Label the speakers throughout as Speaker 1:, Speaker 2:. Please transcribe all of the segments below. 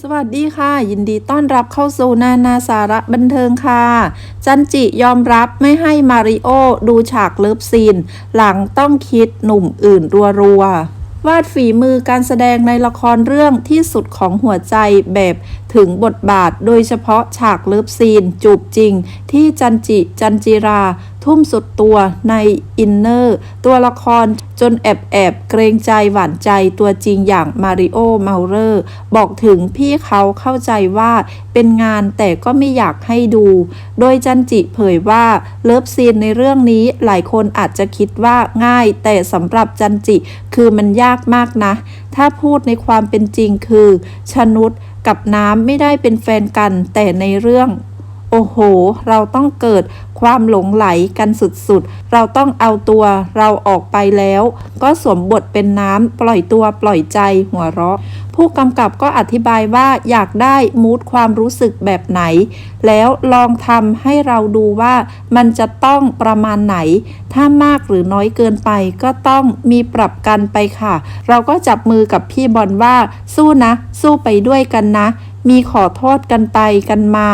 Speaker 1: สวัสดีค่ะ ยินดีต้อนรับเข้าสู่นานาสาระบันเทิงค่ะ จันจิยอมรับไม่ให้มาริโอดูฉากเลิฟซีน หลังต้องคิดหนุ่มอื่นรัวๆวาดฝีมือการแสดงในละครเรื่องที่สุดของหัวใจแบบถึงบทบาทโดยเฉพาะฉากเลิฟซีน จูบจริง ที่จันจิจันจิรา ทุ่มสุดตัวในอินเนอร์ตัวละครจนแอบแอบเกรงใจหวานใจตัวจริงอย่างมาริโอเมาเลอร์บอกถึงพี่เขาเข้าใจว่าเป็นงานแต่ก็ไม่อยากให้ดู โดยจันจิเผยว่าเลิฟซีนในเรื่องนี้หลายคนอาจจะคิดว่าง่าย แต่สำหรับจันจิคือมันยากมากนะ ถ้าพูดในความเป็นจริงคือ ชนุษกับน้ำไม่ได้เป็นแฟนกันแต่ในเรื่อง โอ้โห เราต้องเกิดความหลงไหลกันสุดๆ เราต้องเอาตัวเราออกไปแล้ว ก็สวมบทเป็นน้ำปล่อยตัวปล่อยใจหัวเราะ ผู้กำกับก็อธิบายว่าอยากได้มูดความรู้สึกแบบไหน แล้วลองทำให้เราดูว่ามันจะต้องประมาณไหน ถ้ามากหรือน้อยเกินไปก็ต้องมีปรับกันไปค่ะ เราก็จับมือกับพี่บอลว่า สู้นะ สู้ไปด้วยกันนะ มีขอโทษกันไปกันมา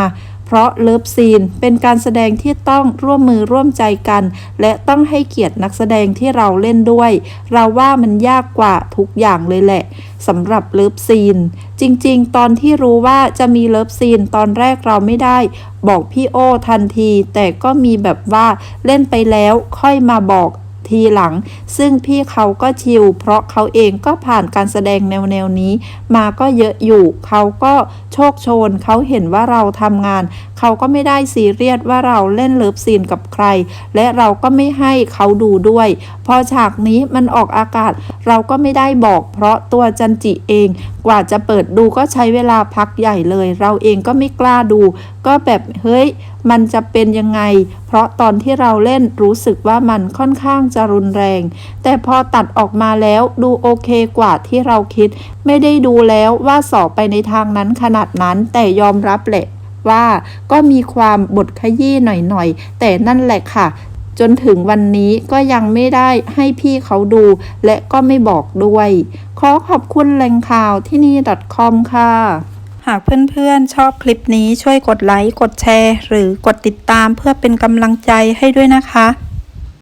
Speaker 1: เพราะเลิฟซีนเป็นการแสดงที่ต้องร่วมมือร่วมใจกัน และต้องให้เกียรตินักแสดงที่เราเล่นด้วย เราว่ามันยากกว่าทุกอย่างเลยแหละสำหรับเลิฟซีน จริงๆ ตอนที่รู้ว่าจะมีเลิฟซีนตอนแรกเราไม่ได้ บอกพี่โอทันที แต่ก็มีแบบว่าเล่นไปแล้วค่อยมาบอก ทีหลัง ซึ่งพี่เขาก็ชิลเพราะเขาเองก็ผ่านการแสดงแนวแนวๆนี้ มาก็เยอะอยู่ เขาก็โชคโชน เขาเห็นว่าเราทำงาน เขาก็ไม่ได้ซีเรียสว่าเราเล่นเลิฟซีนกับใคร และเราก็ไม่ให้เขาดูด้วย พอฉากนี้มันออกอากาศ เราก็ไม่ได้บอกเพราะตัวจันจิเอง กว่าจะเปิดดูก็ใช้เวลาพักใหญ่เลย เราเองก็ไม่กล้าดู ก็แบบเฮ้ยมันจะเป็นยังไง เพราะตอนที่เราเล่นรู้สึกว่ามันค่อนข้างจะรุนแรง แต่พอตัดออกมาแล้วดูโอเคกว่าที่เราคิด ไม่ได้ดูแล้วว่าสอบไปในทางนั้นขนาดนั้นแต่ยอมรับแหละว่าก็มีความบทขยี้หน่อยๆ แต่นั่นแหละค่ะ จนถึงวันนี้ก็ยังไม่ได้ให้พี่เขาดู และก็ไม่บอกด้วย ขอขอบคุณแหล่งข่าวที่นี่ .com ค่ะ หากเพื่อนๆ ชอบคลิปนี้ช่วยกดไลค์ กดแชร์ หรือกดติดตามเพื่อเป็นกำลังใจให้ด้วยนะคะ